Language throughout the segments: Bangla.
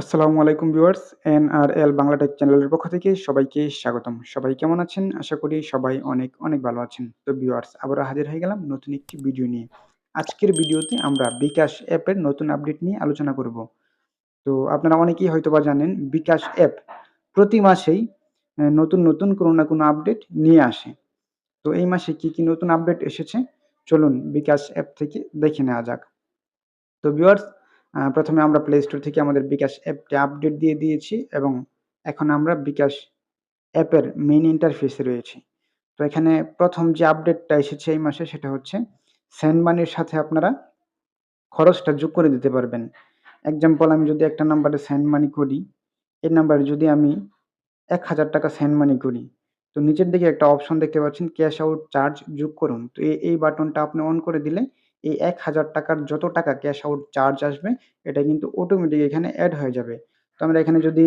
আসসালামু আলাইকুম ভিউয়ার্স, এনআরএল বাংলা টেক চ্যানেলের পক্ষ থেকে সবাইকে স্বাগতম। সবাই কেমন আছেন? আশা করি সবাই অনেক অনেক ভালো আছেন। তো ভিউয়ার্স আবার হাজির হয়ে গেলাম নতুন একটি ভিডিও নিয়ে। আজকের ভিডিওতে আমরা বিকাশ অ্যাপের নতুন আপডেট নিয়ে আলোচনা করব। তো আপনারা অনেকেই হয়তোবা জানেন, বিকাশ অ্যাপ প্রতি মাসেই নতুন নতুন কোনো না কোনো আপডেট নিয়ে আসে। তো এই মাসে কি কি নতুন আপডেট এসেছে? চলুন বিকাশ অ্যাপ থেকে দেখে নেওয়া যাক। তো ভিউয়ার্স প্রথমে আমরা প্লে স্টোর থেকে আমাদের বিকাশ অ্যাপটি আপডেট দিয়ে দিয়েছি এবং এখন আমরা বিকাশ অ্যাপের মেইন ইন্টারফেসে রয়েছি। তো এখানে প্রথম যে আপডেটটা এসেছে এই মাসে সেটা হচ্ছে সেন্ড সাথে আপনারা খরচটা যোগ করে দিতে পারবেন। এক্সাম্পল আমি যদি একটা নাম্বারে সেন্ড মানি করি, এই নাম্বারে যদি আমি এক হাজার টাকা সেন্ড মানি করি, তো নিচের দিকে একটা অপশন দেখতে পাচ্ছেন ক্যাশ আউট চার্জ যোগ করুন। তো এই বাটনটা আপনি অন করে দিলে এই এক হাজার টাকার যত টাকা ক্যাশ আউট চার্জ আসবে, এটা কিন্তু অটোমেটিক এখানে অ্যাড হয়ে যাবে। তো আমরা এখানে যদি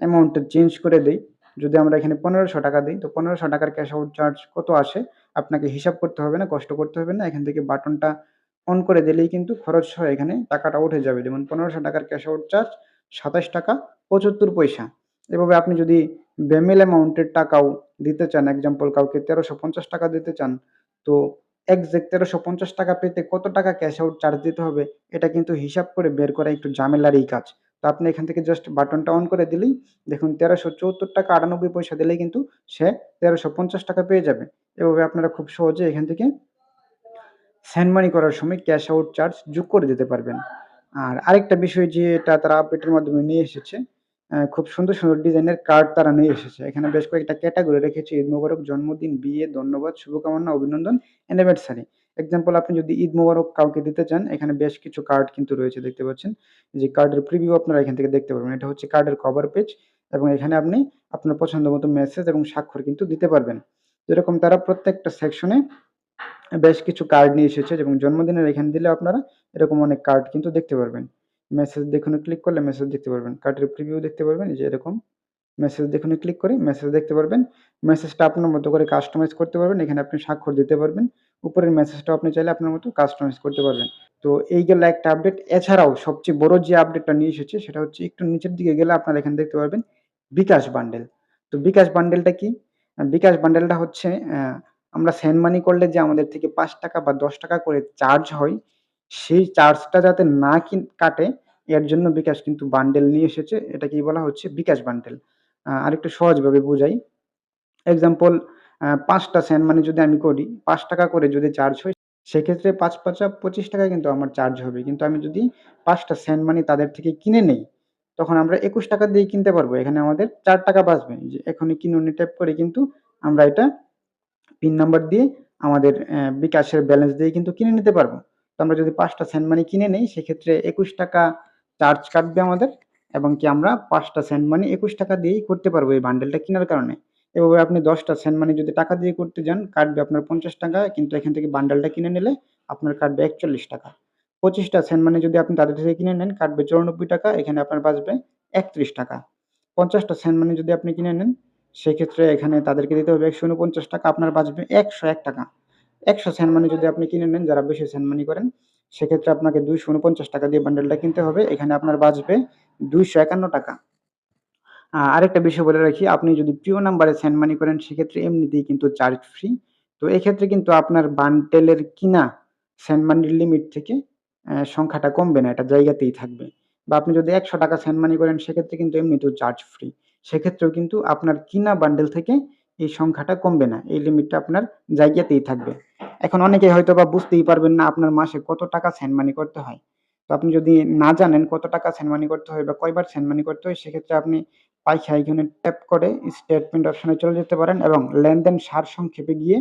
অ্যামাউন্টটা চেঞ্জ করে দিই, যদি আমরা এখানে পনেরোশো টাকা দিই, তো পনেরোশো টাকার ক্যাশ আউট চার্জ কত আসে? আপনাকে হিসাব করতে হবে না, কষ্ট করতে হবে না, এখান থেকে বাটনটা অন করে দিলেই কিন্তু খরচ সহ এখানে টাকাটা উঠে যাবে। যেমন পনেরোশো টাকার ক্যাশ আউট চার্জ সাতাশ টাকা পঁচাত্তর পয়সা। এভাবে আপনি যদি বেমেল অ্যামাউন্টের টাকাও দিতে চান এক্সাম্পল কাউকে তেরোশো পঞ্চাশ টাকা দিতে চান, তো একজ্যাক্ট তেরোশো পঞ্চাশ টাকা পেতে কত টাকা ক্যাশ আউট চার্জ দিতে হবে? এটা কিন্তু হিসাব করে বের করা একটু ঝামেলারই কাজ। তো আপনি এখান থেকে জাস্ট বাটনটা অন করে দিলেই দেখুন তেরোশো চুয়াত্তর টাকা আটানব্বই পয়সা দিলেই কিন্তু সে তেরোশো পঞ্চাশ টাকা পেয়ে যাবে। এভাবে আপনারা খুব সহজে এখান থেকে সেন্ড করার সময় ক্যাশ আউট চার্জ যোগ করে দিতে পারবেন। আর আরেকটা বিষয় যে এটা তারা আপডেটের মাধ্যমে নিয়ে এসেছে খুব সুন্দর সুন্দর ডিজাইনের কার্ড তারা নিয়ে এসেছে। এখানে বেশ কয়েকটা ক্যাটাগরি রেখেছে। ঈদ মোবারক, জন্মদিন, বিয়ে, ধন্যবাদ, শুভকামনা, অভিনন্দন অ্যানিভার্সারি এক্সাম্পল আপনি যদি ঈদ মোবারক কাউকে দিতে চান, এখানে বেশ কিছু কার্ড কিন্তু রয়েছে, দেখতে পাচ্ছেন। যে কার্ডের প্রিভিউ আপনারা এখান থেকে দেখতে পারবেন। এটা হচ্ছে কার্ডের কভার পেজ এবং এখানে আপনি আপনার পছন্দ মতো মেসেজ এবং স্বাক্ষর কিন্তু দিতে পারবেন। যেরকম তারা প্রত্যেকটা সেকশনে বেশ কিছু কার্ড নিয়ে এসেছে এবং জন্মদিনের এখানে দিলে আপনারা এরকম অনেক কার্ড কিন্তু দেখতে পারবেন। মেসেজ দেখুনে ক্লিক করলে মেসেজ দেখতে পারবেন। কার্ডের প্রিভিউ দেখতে পারবেন যে এরকম। মেসেজ দেখুনে ক্লিক করে মেসেজ দেখতে পারবেন। মেসেজটা আপনার মতো করে কাস্টমাইজ করতে পারবেন, এখানে আপনি স্বাক্ষর দিতে পারবেন। উপরের মেসেজটা আপনি চাইলে আপনার মতো কাস্টমাইজ করতে পারবেন। তো এই গেল একটা আপডেট এছাড়াও সবচেয়ে বড় যে আপডেটটা নিয়ে এসেছে, সেটা হচ্ছে একটু নিচের দিকে গেলে আপনারা এখানে দেখতে পারবেন বিকাশ বান্ডেল তো বিকাশ বান্ডেলটা কি? বিকাশ বান্ডেলটা হচ্ছে আমরা সেন্ড মানি করলে যে আমাদের থেকে পাঁচ টাকা বা দশ টাকা করে চার্জ হয় সেই চার্জটা যাতে না কিন- কাটে, এর জন্য বিকাশ কিন্তু বান্ডেল নিয়ে এসেছে। এটাকেই বলা হচ্ছে বিকাশ বান্ডেল আরেকটু সহজভাবে বুঝাই। এক্সাম্পল পাঁচটা সেন্ড মানে যদি আমি করি, পাঁচ টাকা করে যদি চার্জ হয়, সেক্ষেত্রে পাঁচ পাঁচা পঁচিশ টাকা কিন্তু আমার চার্জ হবে। কিন্তু আমি যদি পাঁচটা সেন্ড মানি তাদের থেকে কিনে নেই, তখন আমরা একুশ টাকা দিয়ে কিনতে পারব। এখানে আমাদের চার টাকা বাঁচবে। যে এখনই কিনুনি ট্যাপ করে কিন্তু আমরা এটা পিন নাম্বার দিয়ে আমাদের বিকাশের ব্যালেন্স দিয়ে কিন্তু কিনে নিতে পারব। তো আমরা যদি পাঁচটা সেন্ড মানি কিনে নেই, সেক্ষেত্রে একুশ টাকা চার্জ কাটবে আমাদের এবং কি আমরা পাঁচটা সেন্ড মানি একুশ টাকা দিয়েই করতে পারব এই বান্ডেলটা কেনার কারণে। এভাবে আপনি দশটা সেন্ড মানি যদি টাকা দিয়ে করতে যান, কাটবে আপনার পঞ্চাশ টাকা, কিন্তু এখান থেকে বান্ডেলটা কিনে নিলে আপনার কাটবে একচল্লিশ টাকা। পঁচিশটা সেন্ড মানি যদি আপনি তাদের থেকে কিনে নেন, কাটবে চৌরানব্বই টাকা, এখানে আপনার বাঁচবে একত্রিশ টাকা। পঞ্চাশটা সেন্ড মানি যদি আপনি কিনে নেন, সেক্ষেত্রে এখানে তাদেরকে দিতে হবে একশো উনপঞ্চাশ টাকা, আপনার বাঁচবে একশো এক টাকা। একশো সেন্ড মানি যদি আপনি কিনে নেন, যারা বেশি সেন্ড মানি করেন, সেক্ষেত্রে আপনাকে দুইশো উনপঞ্চাশ টাকা দিয়ে বান্ডেলটা কিনতে হবে। এখানে আপনার বাঁচবে দুইশো একান্ন টাকা। আরেকটা বিষয় বলে রাখি, আপনি যদি প্রিয় নাম্বারে সেন্ড মানি করেন, সেক্ষেত্রে এমনিতেই কিন্তু চার্জ ফ্রি তো এক্ষেত্রে কিন্তু আপনার বান্ডেলের কিনা সেন্ড মানির লিমিট থেকে সংখ্যাটা কমবে না, এটা জায়গাতেই থাকবে। বা আপনি যদি একশো টাকা সেন্ড মানি করেন, সেক্ষেত্রে কিন্তু এমনিতেও চার্জ ফ্রি সেক্ষেত্রেও কিন্তু আপনার কিনা বান্ডেল থেকে এই সংখ্যাটা কমবে না, এই লিমিটটা আপনার জায়গাতেই থাকবে। এখন অনেকে হয়তো বা বুঝতেই পারবেন না আপনার মাসে কত টাকা সেন্ড করতে হয়। তো আপনি যদি না জানেন কত টাকা সেন্ড করতে হয় বা কয়বার সেন্ড মানি করতে হয়, সেক্ষেত্রে আপনি পাইখা এখানে ট্যাপ করে স্টেটমেন্ট অপশনে চলে যেতে পারেন এবং লেনদেন সার সংক্ষেপে গিয়ে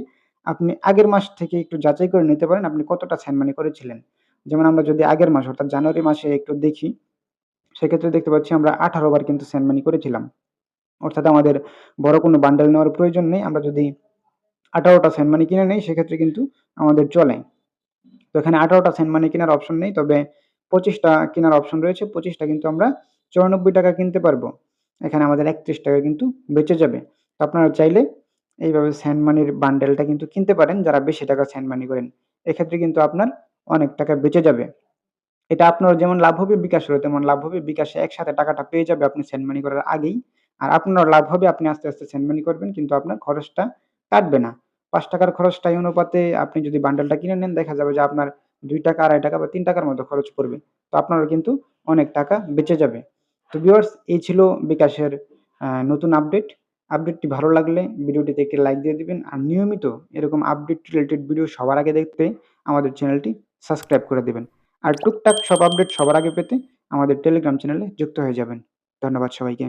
আপনি আগের মাস থেকে একটু যাচাই করে নিতে পারেন আপনি কতটা সেন্ড করেছিলেন। যেমন আমরা যদি আগের মাস, অর্থাৎ জানুয়ারি মাসে একটু দেখি, সেক্ষেত্রে দেখতে পাচ্ছি আমরা আঠারো বার কিন্তু সেন্ড করেছিলাম। অর্থাৎ আমাদের বড় কোনো বান্ডেল নেওয়ার প্রয়োজন নেই। আমরা যদি আঠারোটা সেন্ড মানি কিনে নেই, সেক্ষেত্রে কিন্তু আমাদের চলে। তো এখানে আঠারোটা সেন্ট মানি কেনার অপশন নেই, তবে পঁচিশটা কেনার অপশন রয়েছে। পঁচিশটা কিন্তু আমরা চুরানব্বই টাকা কিনতে পারব। এখানে আমাদের একত্রিশ টাকা কিন্তু বেঁচে যাবে। তো আপনারা চাইলে এইভাবে স্যান্ড মানির বান্ডেলটা কিন্তু কিনতে পারেন। যারা বেশি টাকা স্যান্ড মানি করেন, এক্ষেত্রে কিন্তু আপনার অনেক টাকা বেঁচে যাবে। এটা আপনার যেমন লাভ হবে, বিকাশেরও তেমন লাভ হবে। বিকাশে একসাথে টাকাটা পেয়ে যাবে। আপনি সেন্ড মানি করার আগেই আর আপনার লাভ হবে, আপনি আস্তে আস্তে সেন্ড মানি করবেন, কিন্তু আপনার খরচটা কাটবে না। পাঁচ টাকার খরচটা এই অনুপাতে আপনি যদি বান্ডেলটা কিনে নেন, দেখা যাবে যে আপনার দুই টাকা, আড়াই টাকা বা তিন টাকার মতো খরচ পড়বে। তো আপনারও কিন্তু অনেক টাকা বেঁচে যাবে। তো ভিউয়ার্স এই ছিল বিকাশের নতুন আপডেট আপডেটটি ভালো লাগলে ভিডিওটিতে একটি লাইক দিয়ে দিবেন। আর নিয়মিত এরকম আপডেট রিলেটেড ভিডিও সবার আগে দেখতে আমাদের চ্যানেলটি সাবস্ক্রাইব করে দেবেন। আর টুকটাক সব আপডেট সবার আগে পেতে আমাদের টেলিগ্রাম চ্যানেলে যুক্ত হয়ে যাবেন। ধন্যবাদ সবাইকে।